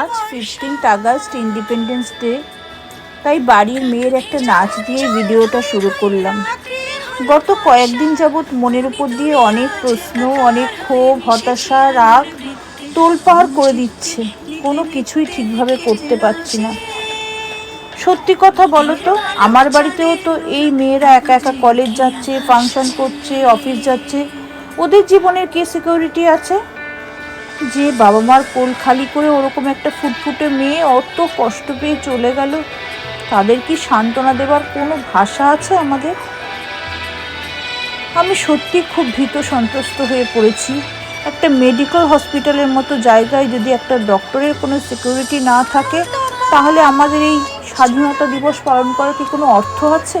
আজ fifteenth August independence day তাই বাড়ির মেয়ের একটা নাচ দিয়ে ভিডিওটা শুরু করলাম। গত কয়েকদিন যাবৎ মনের উপর দিয়ে অনেক প্রশ্ন অনেক ক্ষোভ হতাশা রাগ তোলপাড় করে দিচ্ছে। কোনো কিছুই ঠিকভাবে করতে পারছি না। সত্যি কথা বলো তো আমার বাড়িতেও তো এই মেয়েরা একা একা কলেজ যাচ্ছে ফাংশন করছে অফিস যাচ্ছে। ওদের জীবনের কি সিকিউরিটি আছে? যে বাবা মার কোল খালি করে ওরকম একটা ফুটফুটে মেয়ে অত কষ্ট পেয়ে চলে গেল, তাদের কি সান্ত্বনা দেবার কোনো ভাষা আছে আমাদের? আমি সত্যি খুব ভীত সন্ত্রস্ত হয়ে পড়েছি। একটা মেডিকেল হসপিটালের মতো জায়গায় যদি একটা ডক্টরের কোনো সিকিউরিটি না থাকে, তাহলে আমাদের এই স্বাধীনতা দিবস পালন করার কি কোনো অর্থ আছে?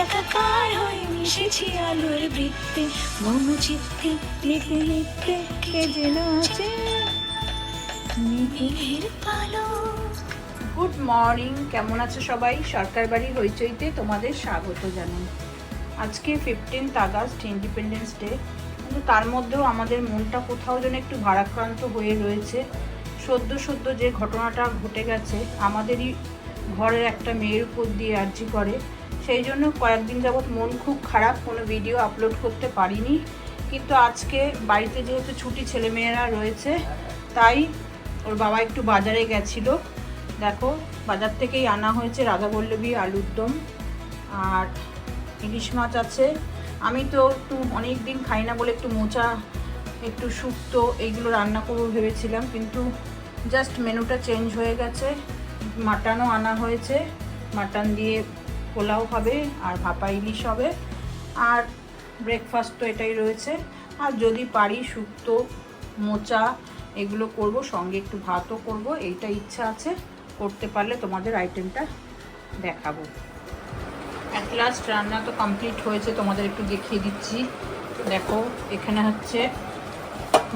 একাকার হয়ে মিশেছি আলোর বৃত্তে। মম চিত্তে মেঘের পালক। গুড মর্নিং, কেমন আছে সবাই? সরকার বাড়ি হইচইতে তোমাদের স্বাগত জানাই। আজকে ফিফটিন্থ আগস্ট ইন্ডিপেন্ডেন্স ডে কিন্তু তার মধ্যেও আমাদের মনটা কোথাও যেন একটু ভারাক্রান্ত হয়ে রয়েছে। সদ্য সদ্য যে ঘটনাটা ঘটে গেছে, আমাদেরই ঘরের একটা মেয়ের উপর দিয়ে আর্জি করে। সেই জন্য কয়েকদিন যাবৎ মন খুব খারাপ, কোনো ভিডিও আপলোড করতে পারিনি। কিন্তু আজকে বাড়িতে যেহেতু ছুটি ছেলেমেয়েরা রয়েছে, তাই ওর বাবা একটু বাজারে গেছিল। দেখো, বাজার থেকেই আনা হয়েছে রাধাবল্লভী আলুর দম আর ইলিশ মাছ আছে। আমি তো একটু অনেক দিন খাই না বলে একটু মোচা, একটু শুক্তো এইগুলো রান্না করব ভেবেছিলাম, কিন্তু জাস্ট মেনুটা চেঞ্জ হয়ে গেছে। মাটনও আনা হয়েছে। মাটন দিয়ে পোলাও হবে আর ভাপা ইলিশ হবে। আর ব্রেকফাস্ট তো এটাই রয়েছে। আর যদি পারি শুক্তো, মোচা এগুলো করব, সঙ্গে একটু ভাতও করব, এইটা ইচ্ছা আছে। করতে পারলে তোমাদের আইটেমটা দেখাবো। অ্যাট লাস্ট রান্না তো কমপ্লিট হয়েছে, তোমাদের একটু দেখিয়ে দিচ্ছি। দেখো, এখানে হচ্ছে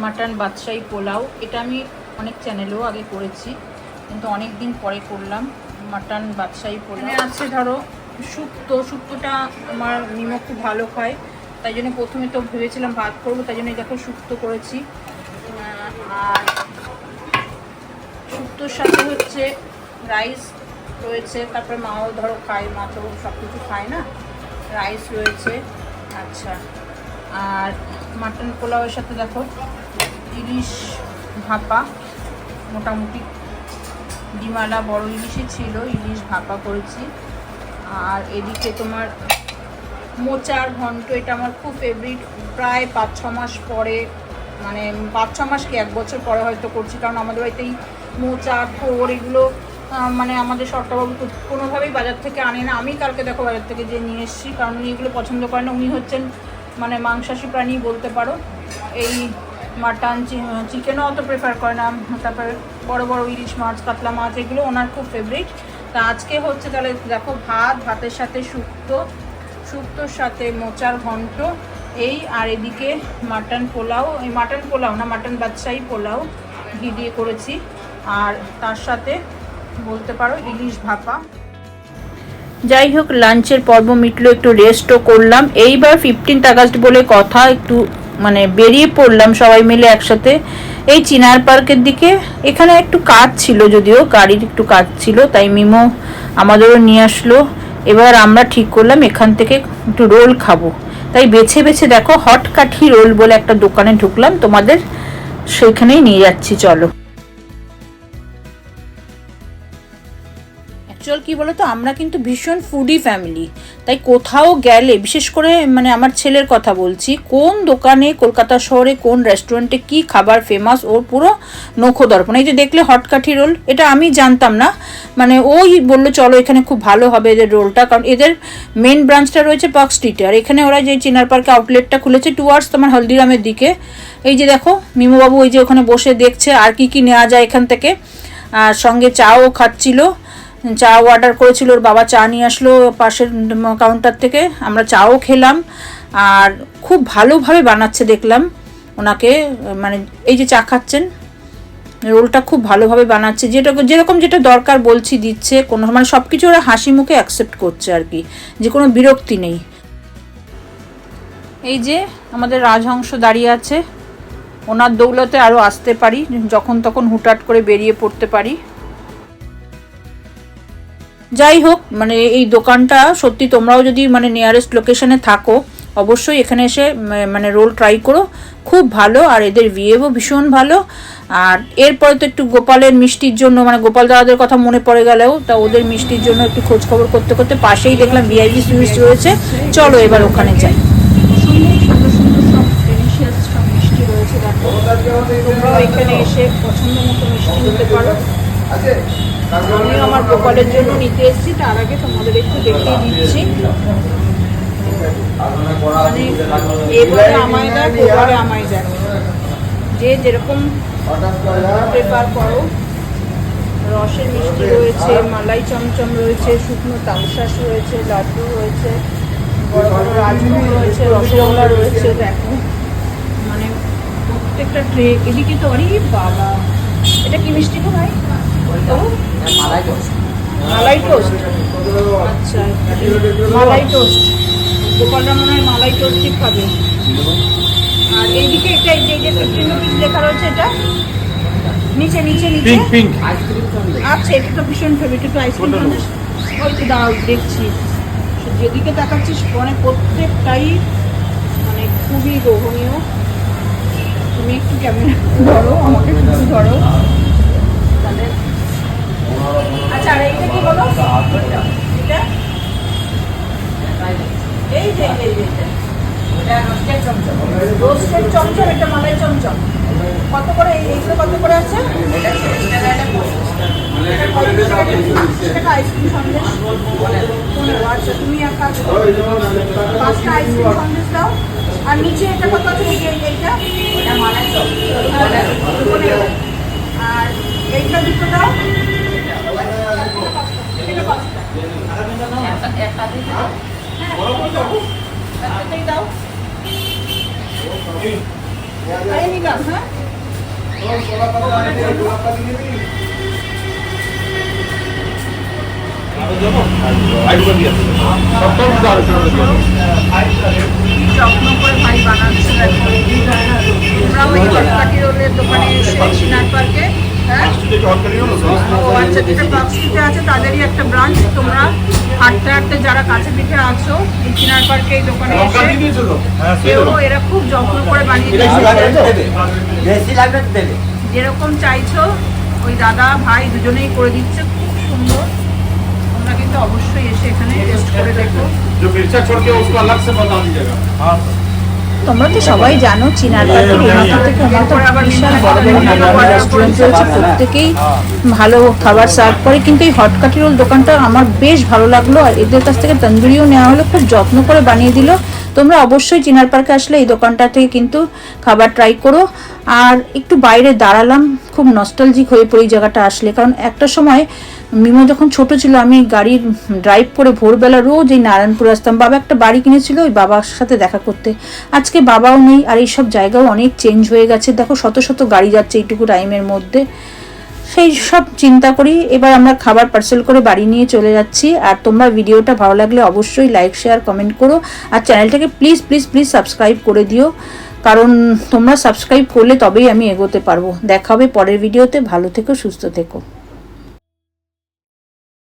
মাটন বাদশাহী পোলাও। এটা আমি অনেক চ্যানেলেও আগে করেছি, কিন্তু অনেক দিন পরে করলাম। মাটন বাদশাহী পোলাও। আছে ধরো শুক্তো শুক্তোটা আমার নিমক খুব ভালো খায়। তাই জন্য প্রথমে তো ভেবেছিলাম ভাত করব, তাই জন্য দেখো শুক্তো করেছি। আর শুক্তোর সাথে হচ্ছে রাইস রয়েছে, তারপরে মাও ধরো খায়, মা তো সব কিছু খায় না? রাইস রয়েছে আচ্ছা। আর মাটন পোলাওয়ের সাথে দেখো ইলিশ ভাপা, মোটামুটি। ডিমালা বড় ইলিশই ছিল, ইলিশ ভাপা করেছি। আর এদিকে তোমার মোচার ঘন্ট, এটা আমার খুব ফেভারিট প্রায় পাঁচ, ছ মাস পরে মানে পাঁচ, ছ মাস কি, এক বছর পরে হয়তো করছি, কারণ আমাদের বাড়িতেই মোচা, খোর এগুলো মানে আমাদের সরকারবাবু কোনোভাবেই বাজার থেকে আনে না। আমি কালকে দেখো বাজার থেকে যে নিয়ে এসেছি, কারণ উনি এগুলো পছন্দ করেন না। উনি হচ্ছেন মানে মাংসাশী প্রাণী বলতে পারো। এই মাটন চিকেনও অত প্রেফার করে না। তারপরে বড় বড় ইলিশ মাছ, কাতলা মাছ, এগুলো ওনার খুব ফেভারিট তা আজকে হচ্ছে তাহলে দেখো ভাত, ভাতের সাথে শুক্তো, শুক্তোর সাথে মোচার ঘন্ট এই আর এদিকে মাটন পোলাও, এই মাটন পোলাও না, মাটন বাদশাহী পোলাও ঘি দিয়ে করেছি। আর তার সাথে বলতে পারো ইলিশ ভাপা। যাই হোক, লাঞ্চের পর্ব মিটলো, একটু রেস্টও করলাম। এইবার ফিফটিন্থ আগস্ট বলে কথা, একটু মানে বেরিয়ে পড়লাম সবাই মিলে একসাথে। এই চিনার পার্কের দিকে, এখানে একটু কাজ ছিল যদিও, গাড়ির একটু কাজ ছিল, তাই মিমো আমাদেরও নিয়ে আসলো। এবার আমরা ঠিক করলাম, এখান থেকে একটু রোল খাব। তাই বেছে বেছে দেখো, হট কাঠি রোল বলে একটা দোকানে ঢুকলাম, তোমাদের সেখানেই নিয়ে যাচ্ছি, চলো। অ্যাকচুয়াল কি বলতো? আমরা কিন্তু ভীষণ ফুডি ফ্যামিলি তাই কোথাও গেলে, বিশেষ করে মানে আমার ছেলের কথা বলছি, কোন দোকানে, কলকাতা শহরে, কোন রেস্টুরেন্টে কি খাবার ফেমাস ওর পুরো নখো দর্পণ এই যে দেখলে হটকাঠি রোল এটা আমি জানতাম না। মানে ওই বলল, চলো, এখানে খুব ভালো হবে এদের রোলটা কারণ এদের মেন ব্রাঞ্চটা রয়েছে পার্ক স্ট্রিটে আর এখানে ওরা যে চিনার পার্কে আউটলেটটা খুলেছে টু টুয়ার্ডস তোমার হলদিরামের দিকে। এই যে দেখো, মিমুবাবু ওই যে ওখানে বসে দেখছে, আর কি কি নেওয়া যায় এখান থেকে। আর সঙ্গে চাও খাচ্ছিল। চা অর্ডার করেছিল, ওর বাবা চা নিয়ে আসলো পাশের কাউন্টার থেকে। আমরা চাও খেলাম, আর খুব ভালোভাবে বানাচ্ছে দেখলাম ওনাকে মানে এই যে চা খাচ্ছেন, রোলটা খুব ভালোভাবে বানাচ্ছে। যেটা যেরকম যেটা দরকার বলছি, দিচ্ছে, কোনো মানে সব কিছু ওরা হাসি মুখে অ্যাকসেপ্ট করছে আর কি, যে কোনো বিরক্তি নেই। এই যে আমাদের রাজহংস দাঁড়িয়ে আছে, ওনার দৌলতে আরও আসতে পারি, যখন তখন হুটহাট করে বেরিয়ে পড়তে পারি। যাই হোক মানে এই দোকানটা সত্যি তোমরাও যদি মানে নিয়ারেস্ট লোকেশনে থাকো, অবশ্যই এখানে এসে মানে রোল ট্রাই করো। খুব ভালো, আর এদের বিহেভও ভীষণ ভালো। আর এরপরে তো একটু গোপালের মিষ্টির জন্য মানে গোপাল দাদাদের কথা মনে পড়ে গেলেও, তা ওদের মিষ্টির জন্য একটু খোঁজ খবর করতে করতে পাশেই দেখলাম ভিআইপি সুইটস রয়েছে। চলো এবার ওখানে যাই। এখানে এসে পছন্দ মতো মিষ্টি নিতে পারো। আমিও আমার গোপালের জন্য নিতে এসেছি, তার আগে তোমাদের একটু দেখিয়ে দিচ্ছি। মানে এবারে আমায় দেখ, ওবারে আমায় দেখ। যে যেরকম প্রেফার করো, রসের মিষ্টি রয়েছে, মালাই চমচম রয়েছে, শুকনো তামশাস রয়েছে, লাড্ডু রয়েছে, বড় বড় রাজভোগ রয়েছে, রসগোল্লা রয়েছে, দেখো। মানে প্রত্যেকটা ট্রে এদিকে তো অরে বাবা। এটা কি মিষ্টি গো ভাই? মালাই টোস্ট। আচ্ছা মালাই টোস্ট। গোপালরা মনে হয় মালাই টোস্টই খাবে। আর এইদিকে এটা এই যে ফিফটিন রুপিস লেখা রয়েছে এটা। নিচে নিচে নিচে। আচ্ছা এটা তো ভীষণ ফেভারিট একটু আইসক্রিম খাবে ওই তো দাঁড়াও দেখছি। যেদিকে তাকাচ্ছিস মানে প্রত্যেকটাই মানে খুবই লোভনীয় তুমি একটু ক্যামেরা ধরো আমাকে ধরো। তাহলে আচ্ছা আর এইটা কি বলো? এটা? এই যে, এই চমচম। এটা মালাই চমচম। কত করে? এইগুলো কত করে আছে? সেটা আইসক্রিম সন্দেশ। আচ্ছা তুমি এক কাজ করো। পাঁচটা আইসক্রিম সন্দেশ দাও। আর নিচে এটা কত আছে? এই যে, এইটা পনেরো আর এইটা দুটো দাও এটা পাঁচটা। হ্যাঁ, একটাতেই দাও এই নিলাম হ্যাঁ যত্ন করে ভাই বানাচ্ছে দেখো আমরাও এই হটকাটি রোলের দোকানে এসে সিনার পার্কে হ্যাঁ ও আচ্ছা যেটা পার্ক স্ট্রিটে আছে তাদেরই একটা ব্রাঞ্চ তোমরা হাঁটতে হাঁটতে যারা কাছে পিঠে আছো এই চিনার পার্কে এই দোকানে এসে কেউ এরা খুব যত্ন করে বানিয়ে যেরকম চাইছো ওই দাদা ভাই দুজনেই করে দিচ্ছে খুব সুন্দর। তোমরা কিন্তু অবশ্যই এসে এখানে টেস্ট করে দেখো। তোমরা তো সবাই জানো চিনার পার্কের উন্নত থেকে উন্নত বিশাল বড় বড় নানা রেস্টুরেন্ট রয়েছে প্রত্যেকেই ভালো খাবার সার্ভ করে কিন্তু এই হটকাটি রোল দোকানটা আমার বেশ ভালো লাগল আর এদের কাছ থেকে তন্দুরিও নেওয়া হলো খুব যত্ন করে বানিয়ে দিল। তোমরা অবশ্যই চিনার পার্কে আসলে এই দোকানটা থেকে কিন্তু খাবার ট্রাই করো। আর একটু বাইরে দাঁড়ালাম খুব নস্টালজিক হয়ে পড়ি জায়গাটা আসলে কারণ একটা সময় মিমো যখন ছোট ছিল, আমি গাড়ির ড্রাইভ করে ভোরবেলা রোজ এই নারায়ণপুর আসতাম। বাবা একটা বাড়ি কিনেছিল ওই বাবার সাথে দেখা করতে। আজকে বাবাও নেই আর এইসব জায়গাও অনেক চেঞ্জ হয়ে গেছে। দেখো শত শত গাড়ি যাচ্ছে এইটুকু টাইমের মধ্যে। সেই সব চিন্তা করি, এবার আমরা খাবার পার্সেল করে বাড়ি নিয়ে চলে যাচ্ছি। আর তোমরা ভিডিওটা ভালো লাগলে অবশ্যই লাইক শেয়ার কমেন্ট করো। আর চ্যানেলটাকে প্লিজ প্লিজ প্লিজ সাবস্ক্রাইব করে দিও। কারণ তোমরা সাবস্ক্রাইব করলে তবেই আমি এগোতে পারব। দেখা হবে পরের ভিডিওতে ভালো থেকো, সুস্থ থেকো।